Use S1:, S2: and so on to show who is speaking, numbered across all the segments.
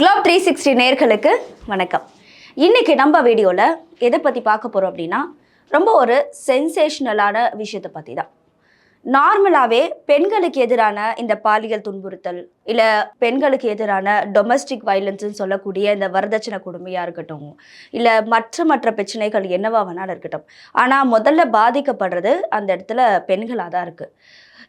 S1: Globe three sixty நேர்களுக்கு வணக்கம். இன்றைக்கி நம்ம வீடியோவில் எதை பற்றி பார்க்க போகிறோம் அப்படின்னா ரொம்ப ஒரு சென்சேஷனலான விஷயத்தை பற்றி தான் நார்மலாகவே பெண்களுக்கு எதிரான இந்த பாலியல் துன்புறுத்தல் இல்லை பெண்களுக்கு எதிரான டொமஸ்டிக் வயலன்ஸ்னு சொல்லக்கூடிய இந்த வரதட்சணை கொடுமையாக இருக்கட்டும் இல்லை மற்ற மற்ற பிரச்சனைகள் என்னவா வேணாலும் இருக்கட்டும். ஆனால் முதல்ல பாதிக்கப்படுறது அந்த இடத்துல பெண்களாக தான் இருக்குது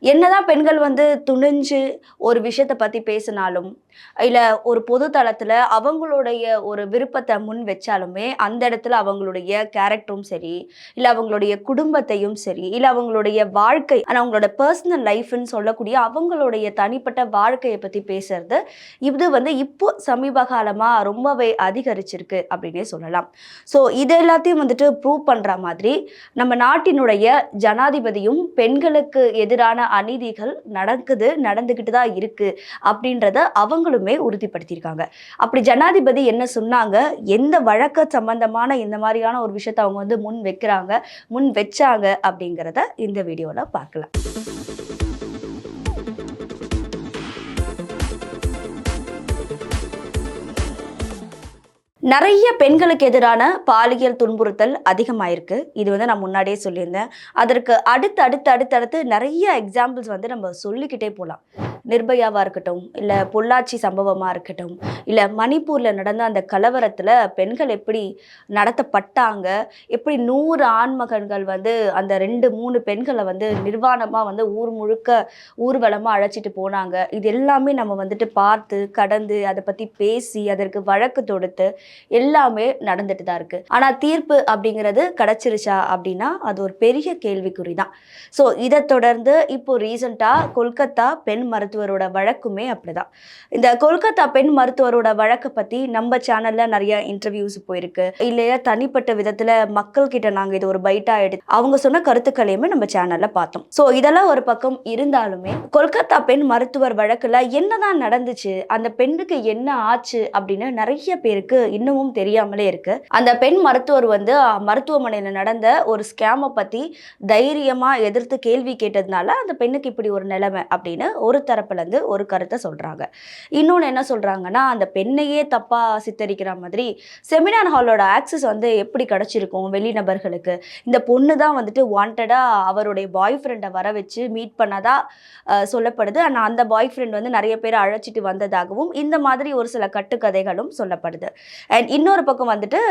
S1: என்னதான் பெண்கள் வந்து துணிஞ்சு ஒரு விஷயத்தை பற்றி பேசினாலும் இல்லை ஒரு பொது தளத்தில் அவங்களுடைய ஒரு விருப்பத்தை முன் வச்சாலுமே அந்த இடத்துல அவங்களுடைய கேரக்டரும் சரி இல்லை அவங்களுடைய குடும்பத்தையும் சரி இல்லை அவங்களுடைய வாழ்க்கை ஆனால் அவங்களோட பர்சனல் லைஃப்னு சொல்லக்கூடிய அவங்களுடைய தனிப்பட்ட வாழ்க்கையை பற்றி பேசுறது. இது வந்து இப்போ சமீப காலமாக ரொம்பவே அதிகரிச்சிருக்கு அப்படின்னே சொல்லலாம். ஸோ இது எல்லாத்தையும் வந்துட்டு ப்ரூவ் பண்ணுற மாதிரி நம்ம நாட்டினுடைய ஜனாதிபதியும் பெண்களுக்கு எதிரான அநீதிகள் நடக்குது நடந்துக்கிட்டு தான் இருக்குது அப்படின்றத அவங்களுமே உறுதிப்படுத்தியிருக்காங்க. அப்படி ஜனாதிபதி என்ன சொன்னாங்க? எந்த வழக்க சம்பந்தமான இந்த மாதிரியான ஒரு விஷயத்தை அவங்க வந்து முன் வைக்கிறாங்க முன் வச்சாங்க அப்படிங்கிறத இந்த வீடியோவில் பார்க்கலாம். நிறைய பெண்களுக்கு எதிரான பாலியல் துன்புறுத்தல் அதிகமாயிருக்கு. இது வந்து நான் முன்னாடியே சொல்லியிருந்தேன். அதற்கு அடுத்து அடுத்து அடுத்தடுத்து நிறைய எக்ஸாம்பிள்ஸ் வந்து நம்ம சொல்லிக்கிட்டே போகலாம். நிர்பயாவாக இருக்கட்டும் இல்லை பொள்ளாச்சி சம்பவமாக இருக்கட்டும் இல்லை மணிப்பூரில் நடந்த அந்த கலவரத்தில் பெண்கள் எப்படி நடத்தப்பட்டாங்க எப்படி நூறு ஆண்மகன்கள் வந்து அந்த ரெண்டு மூணு பெண்களை வந்து நிர்வாணமாக வந்து ஊர் முழுக்க ஊர்வலமாக அழைச்சிட்டு போனாங்க. இது எல்லாமே நம்ம வந்துட்டு பார்த்து கடந்து அதை பற்றி பேசி அதற்கு வழக்கு தொடுத்து எல்லாமே நடந்துட்டு தான் இருக்குது ஆனால் தீர்ப்பு அப்படிங்கிறது கிடச்சிருச்சா அப்படின்னா அது ஒரு பெரிய கேள்விக்குறி தான் ஸோ இதை தொடர்ந்து இப்போ ரீசண்டாக கொல்கத்தா பெண் மருத்துவரோட வழக்குமே அப்படிதான். இந்த கொல்கத்தா பெண் மருத்துவரோட வழக்கை பற்றி நம்ம சேனலில் நிறைய இன்டர்வியூஸ் போயிருக்கு. இல்லையா தனிப்பட்ட விதத்தில் மக்கள் கிட்ட நாங்கள் இது ஒரு பைட்டாக எடுத்து அவங்க சொன்ன கருத்துக்களையுமே நம்ம சேனலில் பார்த்தோம். ஸோ இதெல்லாம் ஒரு பக்கம் இருந்தாலுமே கொல்கத்தா பெண் மருத்துவர் வழக்கில் என்னதான் நடந்துச்சு அந்த பெண்ணுக்கு என்ன ஆச்சு அப்படின்னு நிறைய பேருக்கு இன்னமும் தெரியாமலே இருக்கு. அந்த பெண் மருத்துவர் வந்து மருத்துவமனையில் நடந்த ஒரு ஸ்கேமை பற்றி தைரியமாக எதிர்த்து கேள்வி கேட்டதுனால அந்த பெண்ணுக்கு இப்படி ஒரு நிலைமை அப்படின்னு ஒரு தரப்புலேருந்து ஒரு கருத்தை சொல்கிறாங்க இன்னொன்று என்ன சொல்கிறாங்கன்னா அந்த பெண்ணையே தப்பாக சித்தரிக்கிற மாதிரி செமினார் ஹாலோட ஆக்சஸ் வந்து எப்படி கிடச்சிருக்கும் வெளிநபர்களுக்கு இந்த பொண்ணு தான் வந்துட்டு வாண்டடாக அவருடைய பாய் ஃப்ரெண்டை வர வச்சு மீட் பண்ணதா சொல்லப்படுது. ஆனால் அந்த பாய் ஃப்ரெண்ட் வந்து நிறைய பேர் அழைச்சிட்டு வந்ததாகவும் இந்த மாதிரி ஒரு சில கட்டுக்கதைகளும் சொல்லப்படுது. அண்ட் இன்னொரு பக்கம் வந்துட்டு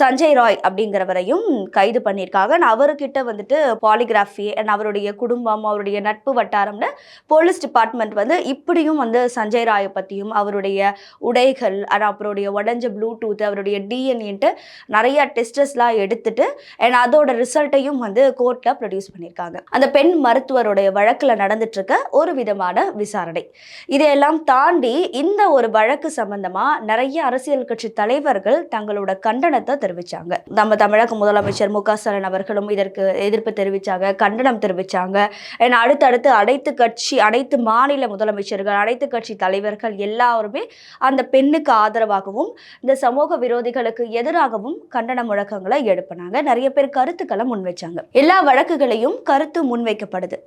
S1: சஞ்சய் ராய் அப்படிங்கிறவரையும் கைது பண்ணியிருக்காங்க. அண்ட் அவர்கிட்ட வந்துட்டு பாலிகிராஃபி அண்ட் அவருடைய குடும்பம் அவருடைய நட்பு வட்டாரம்னு போலீஸ் டிபார்ட்மெண்ட் டிபார்ட்மெண்ட் வந்து இப்படியும் வந்து சஞ்சய் ராயை பற்றியும் அவருடைய உடைகள் and அவருடைய உடஞ்ச ப்ளூடூத் அவருடைய டிஎன்ஏன்ட்டு நிறைய டெஸ்டஸ்லாம் எடுத்துட்டு அண்ட் அதோட ரிசல்ட்டையும் வந்து கோர்ட்டில் ப்ரொடியூஸ் பண்ணியிருக்காங்க அந்த பெண் மருத்துவருடைய வழக்கில் நடந்துட்டுருக்க ஒரு விதமான விசாரணை. இதையெல்லாம் தாண்டி இந்த ஒரு வழக்கு சம்பந்தமாக நிறைய அரசியல் கட்சி தலைவர்கள் தங்களோட கண்டனத்தை தெரிவித்தாங்க நம்ம தமிழக முதலமைச்சர் மு க ஸ்டாலின் அவர்களும் இதற்கு எதிர்ப்பு தெரிவித்தாங்க கண்டனம் தெரிவித்தாங்க and அடுத்தடுத்து அனைத்து கட்சி அனைத்து மாநில முதலமைச்சர்கள் அனைத்து கட்சி தலைவர்கள் எல்லாருமே அந்த பெண்ணுக்கு ஆதரவாகவும் இந்த சமூக விரோதிகளுக்கு எதிராகவும் கண்டன முழக்கங்களை எழுப்பினாங்க. நிறைய பேர் கருத்துக்களை முன்வைச்சாங்க. எல்லா வழக்குகளையும் கருத்து முன்வைக்கப்படுது.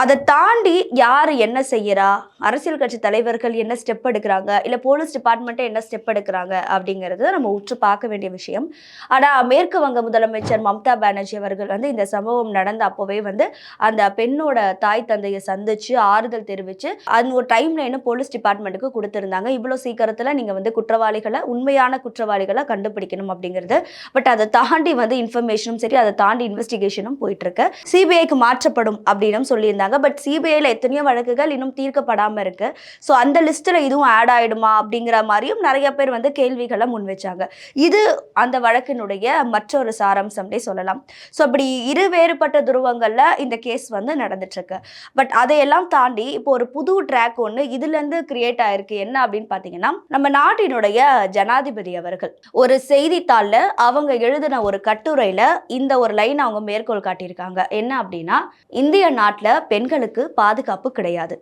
S1: அதை தாண்டி யார் என்ன செய்யறா? அரசியல் கட்சி தலைவர்கள் என்ன ஸ்டெப் எடுக்கிறாங்க? இல்லை போலீஸ் டிபார்ட்மெண்ட்டை என்ன ஸ்டெப் எடுக்கிறாங்க? அப்படிங்கிறது நம்ம உற்று பார்க்க வேண்டிய விஷயம். ஆனால் மேற்கு வங்க முதலமைச்சர் மம்தா பானர்ஜி அவர்கள் வந்து இந்த சம்பவம் நடந்த அப்போவே வந்து அந்த பெண்ணோட தாய் தந்தையை சந்திச்சு ஆறுதல் தெரிவித்து அந்த ஒரு டைம் லைனு போலீஸ் டிபார்ட்மெண்ட்டுக்கு கொடுத்துருந்தாங்க. இவ்வளோ சீக்கிரத்தில் நீங்கள் வந்து குற்றவாளிகளை உண்மையான குற்றவாளிகளை கண்டுபிடிக்கணும் அப்படிங்கிறது. பட் அதை தாண்டி வந்து இன்ஃபர்மேஷனும் சரி அதை தாண்டி இன்வெஸ்டிகேஷனும் போயிட்டுருக்கு சிபிஐக்கு மாற்றப்படும் அப்படின்னு சொல்லியிருந்தாங்க. பட் சிபிஐல எத்தனையோ வழக்குகள் இன்னும் தீர்க்கப்படாமல் இருக்கு. ஸோ அந்த லிஸ்ட்டில் இதுவும் ஆட் ஆயிடுமா அப்படிங்கிற மாதிரியும் நிறைய பேர் வந்து கேள்விகளை முன் வச்சாங்க. இது அந்த வழக்கினுடைய மற்றொரு சாராம்சம்னே சொல்லலாம். ஸோ அப்படி இரு வேறுபட்ட துருவங்களில் இந்த கேஸ் வந்து நடந்துட்டு இருக்கு பட் அதையெல்லாம் தாண்டி இப்போ ஒரு புது ட்ராக் ஒன்று இதுலேருந்து கிரியேட் ஆயிருக்கு. என்ன அப்படின்னு பார்த்தீங்கன்னா நம்ம நாட்டினுடைய ஜனாதிபதி அவர்கள் ஒரு செய்தித்தாளில் அவங்க எழுதின ஒரு கட்டுரையில் இந்த ஒரு லைன் அவங்க மேற்கோள் காட்டியிருக்காங்க. என்ன அப்படின்னா இந்திய நாட்டில் பெண்களுக்கு பாதுகாப்பு கிடையாது.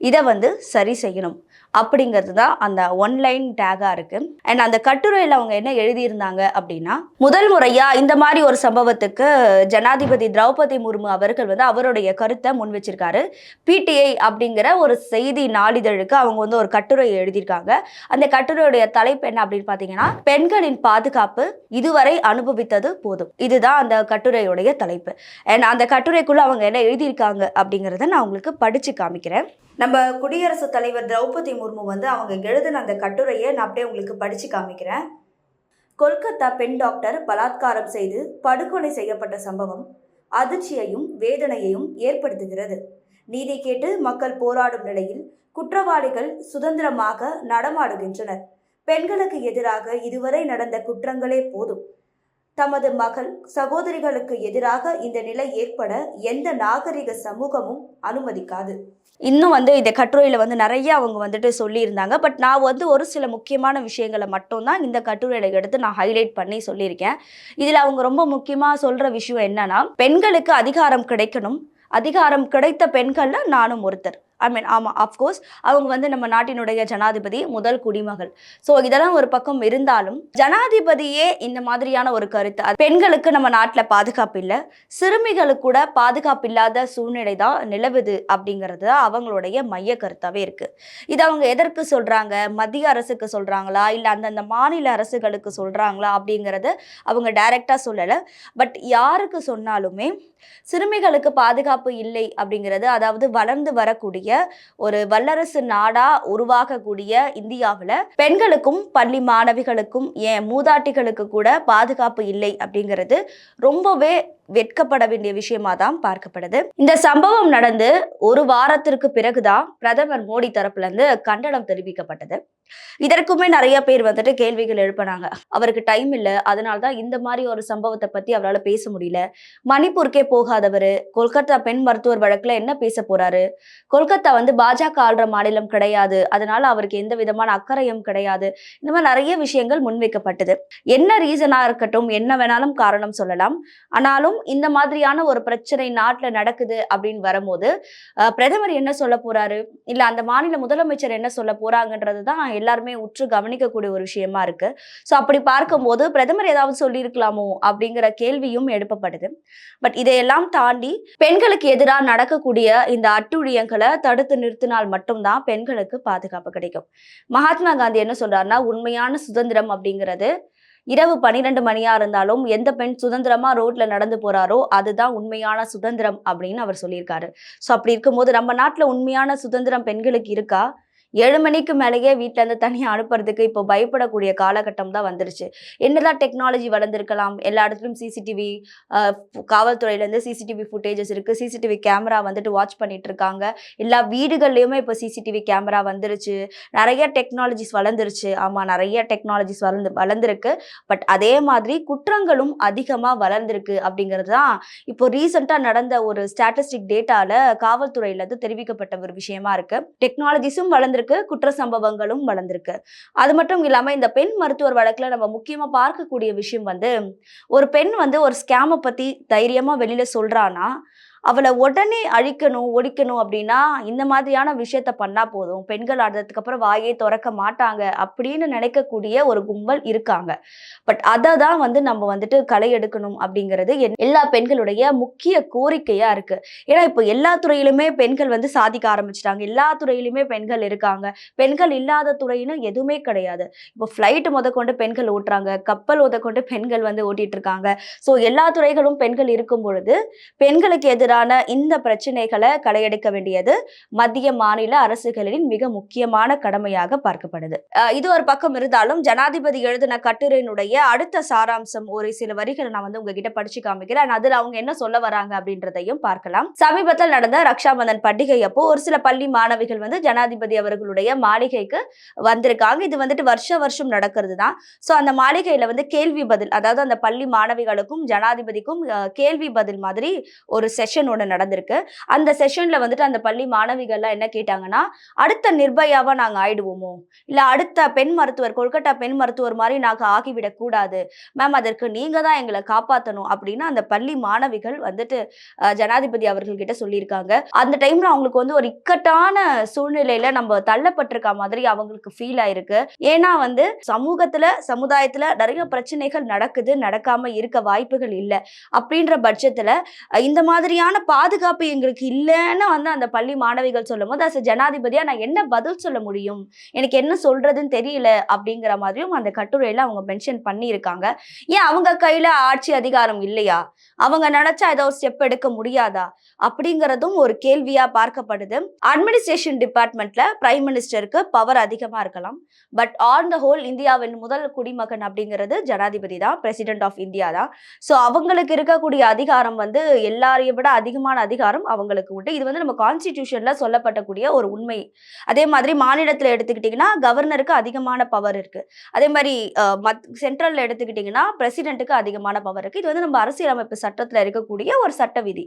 S1: இதை வந்து சரி செய்யணும். அப்படிங்கிறது தான் அந்த ஒன்லைன் டேகா இருக்கு. அண்ட் அந்த கட்டுரையில் அவங்க என்ன எழுதியிருந்தாங்க அப்படின்னா முதல் முறையா இந்த மாதிரி ஒரு சம்பவத்துக்கு ஜனாதிபதி திரௌபதி முர்மு அவர்கள் வந்து அவருடைய கருத்தை முன் வச்சிருக்காரு. பிடிஐ அப்படிங்கிற ஒரு செய்தி நாளிதழுக்கு அவங்க வந்து ஒரு கட்டுரை எழுதியிருக்காங்க. அந்த கட்டுரையுடைய தலைப்பு என்ன அப்படின்னு பார்த்தீங்கன்னா பெண்களின் பாதுகாப்பு இதுவரை அனுபவித்தது போதும். இதுதான் அந்த கட்டுரையுடைய தலைப்பு. அண்ட் அந்த கட்டுரைக்குள்ள அவங்க என்ன எழுதியிருக்காங்க அப்படிங்கிறத நான் உங்களுக்கு படிச்சு காமிக்கிறேன். நம்ம குடியரசுத் தலைவர் திரௌபதி முர்மு வந்து அவங்க எழுதின அந்த கட்டுரையை நான் அப்படியே உங்களுக்கு படிச்சு காமிக்கிறேன். கொல்கத்தா பெண் டாக்டர் பலாத்காரம் செய்து படுகொலை செய்யப்பட்ட சம்பவம் அதிர்ச்சியையும் வேதனையையும் ஏற்படுத்துகிறது. நீதி கேட்டு மக்கள் போராடும் நிலையில் குற்றவாளிகள் சுதந்திரமாக நடமாடுகின்றனர். பெண்களுக்கு எதிராக இதுவரை நடந்த குற்றங்களே போதும். தமது மகள் சகோதரிகளுக்கு எதிராக இந்த நிலை ஏற்பட எந்த நாகரிக சமூகமும் அனுமதிக்காது. இன்னும் வந்து இந்த கட்டுரையில் வந்து நிறைய அவங்க வந்துட்டு சொல்லியிருந்தாங்க. பட் நான் வந்து ஒரு சில முக்கியமான விஷயங்களை மட்டும்தான் இந்த கட்டுரையில எடுத்து நான் ஹைலைட் பண்ணி சொல்லியிருக்கேன். இதில் அவங்க ரொம்ப முக்கியமாக சொல்கிற விஷயம் என்னன்னா பெண்களுக்கு அதிகாரம் கிடைக்கணும். அதிகாரம் கிடைத்த பெண்களில் நானும் ஒருத்தர். ஐ மீன் ஆமாம் அஃப்கோர்ஸ் அவங்க வந்து நம்ம நாட்டினுடைய ஜனாதிபதி முதல் குடிமகள். ஸோ இதெல்லாம் ஒரு பக்கம் இருந்தாலும் ஜனாதிபதியே இந்த மாதிரியான ஒரு கருத்து. அது பெண்களுக்கு நம்ம நாட்டில் பாதுகாப்பு இல்லை சிறுமிகளுக்கு கூட பாதுகாப்பு இல்லாத சூழ்நிலை தான் நிலவுது அப்படிங்கிறது தான் அவங்களுடைய மைய கருத்தாகவே இருக்குது இது அவங்க எதற்கு சொல்கிறாங்க மத்திய அரசுக்கு சொல்கிறாங்களா இல்லை அந்தந்த மாநில அரசுகளுக்கு சொல்கிறாங்களா அப்படிங்கிறது அவங்க டைரெக்டாக சொல்லலை. பட் யாருக்கு சொன்னாலுமே சிறுமிகளுக்கு பாதுகாப்பு இல்லை அப்படிங்கிறது அதாவது வளர்ந்து வரக்கூடிய ஒரு வல்லரசு நாடா உருவாகக்கூடிய இந்தியாவில் பெண்களுக்கும் பள்ளி மாணவிகளுக்கும் ஏன் மூதாட்டிகளுக்கு கூட பாதுகாப்பு இல்லை அப்படிங்கிறது ரொம்பவே வெட்கப்பட வேண்டிய விஷயமா தான் பார்க்கப்படுது. இந்த சம்பவம் நடந்து ஒரு வாரத்திற்கு பிறகுதான் பிரதமர் மோடி தரப்புல இருந்து கண்டனம் தெரிவிக்கப்பட்டது. இதற்குமே நிறைய பேர் வந்துட்டு கேள்விகள் எழுப்பினாங்க. அவருக்கு டைம் இல்லை. அதனால தான் இந்த மாதிரி ஒரு சம்பவத்தை பத்தி அவரால் பேச முடியல. மணிப்பூருக்கே போகாதவர். கொல்கத்தா பெண் மருத்துவர் வழக்குல என்ன பேச போறாரு? கொல்கத்தா வந்து பாஜக ஆள்ற மாநிலம் கிடையாது. அதனால அவருக்கு எந்த விதமான அக்கறையும் கிடையாது. இந்த மாதிரி நிறைய விஷயங்கள் முன்வைக்கப்பட்டது. என்ன ரீசனா இருக்கட்டும் என்ன வேணாலும் காரணம் சொல்லலாம். ஆனாலும் இந்த மாதிரியான ஒரு பிரச்சனை நாட்டுல நடக்குது அப்படின்னு வரும்போது பிரதமர் என்ன சொல்ல போறாரு? இல்ல அந்த மாநில முதலமைச்சர் என்ன சொல்ல போறாங்கன்றது தான் எல்லாருமே உற்று கவனிக்கக்கூடிய ஒரு விஷயமா இருக்கு. ஸோ அப்படி பார்க்கும்போது பிரதமர் ஏதாவது சொல்லியிருக்கலாமோ அப்படிங்கிற கேள்வியும் எழுப்பப்படுது. பட் இதையெல்லாம் தாண்டி பெண்களுக்கு எதிராக நடக்கக்கூடிய இந்த அட்டுழியங்களை தடுத்து நிறுத்தினால் மட்டும்தான் பெண்களுக்கு பாதுகாப்பு கிடைக்கும். மகாத்மா காந்தி என்ன சொல்றாருன்னா உண்மையான சுதந்திரம் அப்படிங்கிறது இரவு பனிரெண்டு மணியா இருந்தாலும் எந்த பெண் சுதந்திரமா ரோட்ல நடந்து போறாரோ அதுதான் உண்மையான சுதந்திரம் அப்படின்னு அவர் சொல்லியிருக்காரு. ஸோ அப்படி இருக்கும்போது நம்ம நாட்டுல உண்மையான சுதந்திரம் பெண்களுக்கு இருக்கா? ஏழு மணிக்கு மேலேயே வீட்டிலேருந்து இருந்து தனியாக அனுப்புறதுக்கு இப்போ பயப்படக்கூடிய காலகட்டம் தான் வந்துருச்சு. என்னதான் டெக்னாலஜி வளர்ந்துருக்கலாம். எல்லா இடத்துலையும் சிசிடிவி காவல்துறையிலேருந்து சிசிடிவி ஃபுட்டேஜஸ் இருக்குது சிசிடிவி கேமரா வந்துட்டு வாட்ச் பண்ணிட்டு இருக்காங்க. எல்லா வீடுகள்லையுமே இப்போ சிசிடிவி கேமரா வந்துருச்சு. நிறைய டெக்னாலஜிஸ் வளர்ந்துருச்சு. ஆமாம் நிறைய டெக்னாலஜிஸ் வளர்ந்து வளர்ந்துருக்கு. பட் அதே மாதிரி குற்றங்களும் அதிகமாக வளர்ந்துருக்கு அப்படிங்கிறது தான் இப்போ ரீசெண்டாக நடந்த ஒரு ஸ்டாட்டிஸ்டிக் டேட்டால காவல்துறையிலேருந்து தெரிவிக்கப்பட்ட ஒரு விஷயமா இருக்கு. டெக்னாலஜிஸும் வளர்ந்துருக்கு. குற்ற சம்பவங்களும் வளர்ந்துருக்கு. அது மட்டும் இல்லாமல் இந்த பெண் மருத்துவர் வழக்கில் நம்ம முக்கியமாக பார்க்கக்கூடிய விஷயம் வந்து ஒரு பெண் வந்து ஒரு ஸ்கேமை பற்றி தைரியமாக வெளியில் சொல்கிறான்னா அவளை உடனே அழிக்கணும் ஒழிக்கணும் அப்படின்னா இந்த மாதிரியான விஷயத்த பண்ணா போதும். பெண்கள் ஆடுறதுக்கு அப்புறம் வாயே திறக்க மாட்டாங்க அப்படின்னு நினைக்கக்கூடிய ஒரு கும்பல் இருக்காங்க. பட் அதை தான் வந்து நம்ம வந்துட்டு களை எடுக்கணும் அப்படிங்கிறது என்- எல்லா பெண்களுடைய முக்கிய கோரிக்கையா இருக்கு. ஏன்னா இப்போ எல்லா துறையிலுமே பெண்கள் வந்து சாதிக்க ஆரம்பிச்சிட்டாங்க. எல்லா துறையிலுமே பெண்கள் இருக்காங்க. பெண்கள் இல்லாத துறையினும் எதுவுமே கிடையாது. இப்போ ஃப்ளைட் முதற்கொண்டு பெண்கள் ஓட்டுறாங்க. கப்பல் முதற்கொண்டு பெண்கள் வந்து ஓட்டிட்டு இருக்காங்க. ஸோ எல்லா துறைகளும் பெண்கள் இருக்கும் பொழுது பெண்களுக்கு எதிராக எதிரான இந்த பிரச்சனைகளை களையெடுக்க வேண்டியது மத்திய மாநில அரசுகளின் மிக முக்கியமான கடமையாக பார்க்கப்படுது. இது ஒரு பக்கம் இருந்தாலும் ஜனாதிபதி எழுதின கட்டுரையினுடைய அடுத்த சாராம்சம் ஒரு சில வரிகளை நான் வந்து உங்ககிட்ட படிச்சு காமிக்கிறேன். அதுல அவங்க என்ன சொல்ல வராங்க அப்படின்றதையும் பார்க்கலாம். சமீபத்தில் நடந்த ரக்ஷாபந்தன் பண்டிகை அப்போ ஒரு சில பள்ளி மாணவிகள் வந்து ஜனாதிபதி அவர்களுடைய மாளிகைக்கு வந்திருக்காங்க. இது வந்துட்டு வருஷ வருஷம் நடக்கிறது தான். ஸோ அந்த மாளிகையில வந்து கேள்வி பதில் அதாவது அந்த பள்ளி மாணவிகளுக்கும் ஜனாதிபதிக்கும் கேள்வி பதில் மாதிரி ஒரு செஷன் செஷன் ஒன்று நடந்திருக்கு. அந்த செஷன்ல வந்துட்டு அந்த பள்ளி மாணவிகள்லாம் என்ன கேட்டாங்கன்னா அடுத்த நிர்பயாவா நாங்கள் ஆயிடுவோமோ? இல்லை அடுத்த பெண் மருத்துவர் கொல்கட்டா பெண் மருத்துவர் மாதிரி நாங்கள் ஆகிவிடக்கூடாது மேம் அதற்கு நீங்க தான் எங்களை காப்பாற்றணும் அப்படின்னு அந்த பள்ளி மாணவிகள் வந்துட்டு ஜனாதிபதி அவர்கள் கிட்ட சொல்லியிருக்காங்க. அந்த டைம்ல அவங்களுக்கு வந்து ஒரு இக்கட்டான சூழ்நிலையில நம்ம தள்ளப்பட்டிருக்க மாதிரி அவங்களுக்கு ஃபீல் ஆயிருக்கு. ஏன்னா வந்து சமூகத்துல சமுதாயத்துல நிறைய பிரச்சனைகள் நடக்குது நடக்காம இருக்க வாய்ப்புகள் இல்லை. அப்படின்ற பட்சத்துல இந்த மாதிரியான பாதுகாப்பு எங்களுக்கு இல்லைன்னு வந்து அந்த பள்ளி மாணவிகள் சொல்லும் போது அஸ் ஜனாதிபதியாக நான் என்ன பதில் சொல்ல முடியும்? எனக்கு என்ன சொல்றதுன்னு தெரியல. அப்படிங்கிற மாதிரியும் அந்த கட்டுரையில அவங்க மென்ஷன் பண்ணியிருக்காங்க. ஏன் அவங்க கையில ஆட்சி அதிகாரம் இல்லையா? அவங்க நினைச்சா ஏதோ ஸ்டெப் எடுக்க முடியாதா? அப்படிங்கிறதும் ஒரு கேள்வியா பார்க்கப்படுது. அட்மினிஸ்ட்ரேஷன் டிபார்ட்மெண்ட்ல பிரைம் மினிஸ்டருக்கு பவர் அதிகமா இருக்கலாம். பட் ஆன் த ஹோல் இந்தியாவின் முதல் குடிமகன் அப்படிங்கிறது ஜனாதிபதி தான் பிரசிடென்ட் ஆஃப் இந்தியா தான். ஸோ அவங்களுக்கு இருக்கக்கூடிய அதிகாரம் வந்து எல்லாரையும் விட அதிகமான அதிகாரம் அவங்களுக்கு உண்டு. இது வந்து நம்ம கான்ஸ்டிடியூஷன்ல சொல்லப்பட்டக்கூடிய ஒரு உண்மை. அதே மாதிரி மாநிலத்தில் எடுத்துக்கிட்டிங்கன்னா கவர்னருக்கு அதிகமான பவர் இருக்கு. அதே மாதிரி மத் சென்ட்ரல்ல எடுத்துக்கிட்டிங்கன்னா பிரசிடென்ட்டுக்கு அதிகமான பவர் இருக்கு. இது வந்து நம்ம அரசியலமைப்பு சட்டத்தில் இருக்கக்கூடிய ஒரு சட்ட விதி.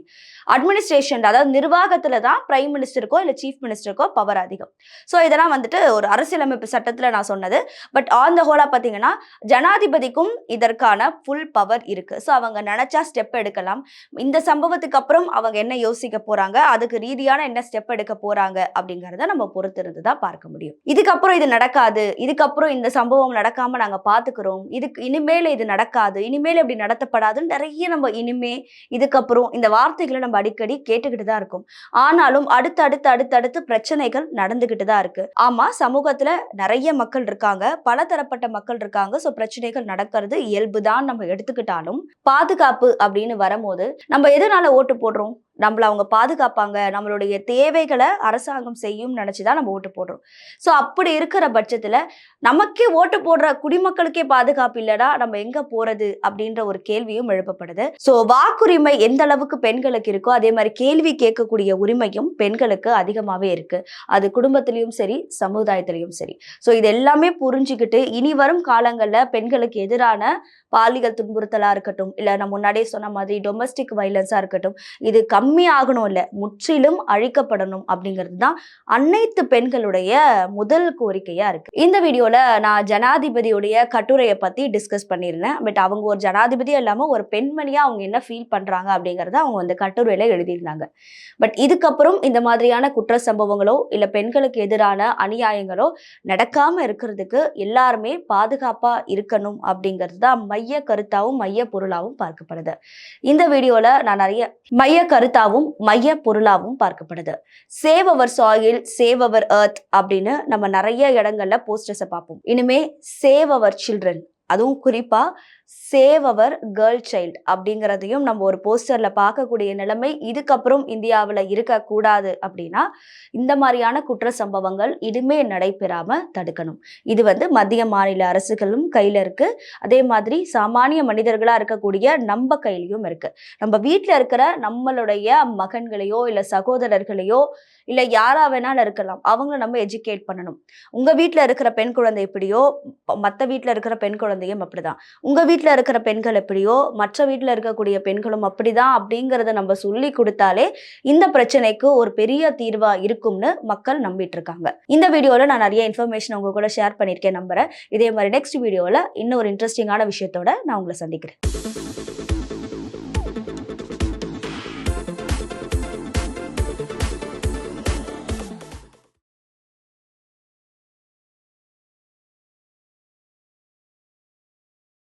S1: அட்மினிஸ்ட்ரேஷன் அதாவது நிர்வாகத்துல தான் பிரைம் மினிஸ்டருக்கோ இல்லை சீஃப் மினிஸ்டருக்கோ பவர் அதிகம். ஸோ இதெல்லாம் வந்துட்டு ஒரு அரசியலமைப்பு சட்டத்தில் நான் சொன்னது. பட் ஆன் த ஹோலா பார்த்தீங்கன்னா ஜனாதிபதிக்கும் இதற்கான ஃபுல் பவர் இருக்கு. ஸோ அவங்க நினைச்சா ஸ்டெப் எடுக்கலாம். இந்த சம்பவத்துக்கு அப்புறம் அவங்க என்ன யோசிக்க போறாங்க? அதுக்கு ரீதியான என்ன ஸ்டெப் எடுக்க போறாங்க? அப்படிங்கிறத நம்ம பொறுத்திருந்து தான் பார்க்க முடியும். இதுக்கப்புறம் இது நடக்காது. இதுக்கப்புறம் இந்த சம்பவம் நடக்காம நாங்க பாத்துக்கிறோம். இதுக்கு இனிமேல் இது நடக்காது. இனிமேல் இப்படி நடத்தப்படாதுன்னு நிறைய நம்ம இனிமே இதுக்கப்புறம் இந்த வார்த்தைகளை நம்ம அடிக்கடி கேட்டுக்கிட்டு தான் இருக்கும். ஆனாலும் அடுத்து அடுத்து அடுத்தடுத்து பிரச்சனைகள் நடந்துகிட்டு தான் இருக்கு. ஆமா சமூகத்துல நிறைய மக்கள் இருக்காங்க. பல தரப்பட்ட மக்கள் இருக்காங்க. ஸோ பிரச்சனைகள் நடக்கிறது இயல்புதான் நம்ம எடுத்துக்கிட்டாலும். பாதுகாப்பு அப்படின்னு வரும்போது நம்ம எதனால ஓட்டு போடுறோம் Bonjour. நம்மள அவங்க பாதுகாப்பாங்க நம்மளுடைய தேவைகளை அரசாங்கம் செய்யும் நினைச்சுதான் நம்ம ஓட்டு போடுறோம். ஸோ அப்படி இருக்கிற பட்சத்துல நமக்கே ஓட்டு போடுற குடிமக்களுக்கே பாதுகாப்பு இல்லடா நம்ம எங்க போறது அப்படின்ற ஒரு கேள்வியும் எழுப்பப்படுது. ஸோ வாக்குரிமை எந்த அளவுக்கு பெண்களுக்கு இருக்கோ அதே மாதிரி கேள்வி கேட்கக்கூடிய உரிமையும் பெண்களுக்கு அதிகமாவே இருக்கு. அது குடும்பத்திலையும் சரி சமுதாயத்திலையும் சரி. ஸோ இது எல்லாமே புரிஞ்சுக்கிட்டு இனி வரும் காலங்கள்ல பெண்களுக்கு எதிரான பாலியல் துன்புறுத்தலா இருக்கட்டும் இல்ல நான் முன்னாடியே சொன்ன மாதிரி டொமஸ்டிக் வைலன்ஸா இருக்கட்டும் இது கம்மி ஆகணும் இல்ல முற்றிலும் அழிக்கப்படணும் அப்படிங்கிறது தான் அனைத்து பெண்களுடைய முதல் கோரிக்கையா இருக்கு. இந்த வீடியோல நான் ஜனாதிபதியுடைய கட்டுரையை பத்தி டிஸ்கஸ் பண்ணியிருந்தேன். பட் அவங்க ஒரு ஜனாதிபதி இல்லாம ஒரு பெண்மணியா அவங்க என்ன ஃபீல் பண்றாங்க அப்படிங்கறத அவங்க அந்த கட்டுரையில எழுதியிருந்தாங்க. பட் இதுக்கப்புறம் இந்த மாதிரியான குற்ற சம்பவங்களோ இல்ல பெண்களுக்கு எதிரான அநியாயங்களோ நடக்காம இருக்கிறதுக்கு எல்லாருமே பாதுகாப்பா இருக்கணும் அப்படிங்கிறது தான் மைய கருத்தாவும் மைய பொருளாவும் பார்க்கப்படுது. இந்த வீடியோல நான் நிறைய மைய கருத்தா கருத்தாவும் மைய பொருளாவும் பார்க்கப்படுது. Save our soil save our earth அப்படின்னு நம்ம நிறைய இடங்கள்ல போஸ்டர்ஸை பார்ப்போம். இனிமே சேவ் அவர் சில்ட்ரன் அதுவும் குறிப்பா சேவ் அவர் கேர்ள் சைல்டு அப்படிங்கிறதையும் நம்ம ஒரு போஸ்டர்ல பார்க்கக்கூடிய நிலைமை இதுக்கப்புறம் இந்தியாவில் இருக்கக்கூடாது அப்படின்னா இந்த மாதிரியான குற்ற சம்பவங்கள் இனிமே நடைபெறாமல் தடுக்கணும். இது வந்து மத்திய மாநில அரசுகளும் கையில் இருக்கு. அதே மாதிரி சாமானிய மனிதர்களாக இருக்கக்கூடிய நம்ம கையிலயும் இருக்கு. நம்ம வீட்டில் இருக்கிற நம்மளுடைய மகன்களையோ இல்லை சகோதரர்களையோ இல்லை யாரா வேணாலும் இருக்கலாம். அவங்கள நம்ம எஜுகேட் பண்ணணும். உங்க வீட்டில் இருக்கிற பெண் குழந்தை எப்படியோ மற்ற வீட்டில் இருக்கிற பெண் குழந்தையும் அப்படிதான். உங்கள் வீட்டில் இருக்கிற பெண்கள் எப்படியோ மற்ற வீட்டில் இருக்கக்கூடிய பெண்களும் அப்படிதான் அப்படிங்கிறத நம்ம சொல்லி கொடுத்தாலே இந்த பிரச்சனைக்கு ஒரு பெரிய தீர்வா இருக்கும்னு மக்கள் நம்பிட்டு இருக்காங்க இந்த வீடியோவில் நான் நிறைய இன்ஃபர்மேஷன் உங்க கூட ஷேர் பண்ணியிருக்கேன் நம்புறேன். இதே மாதிரி நெக்ஸ்ட் வீடியோவில் இன்னும் ஒரு இன்ட்ரெஸ்டிங்கான விஷயத்தோட நான் உங்களை சந்திக்கிறேன்.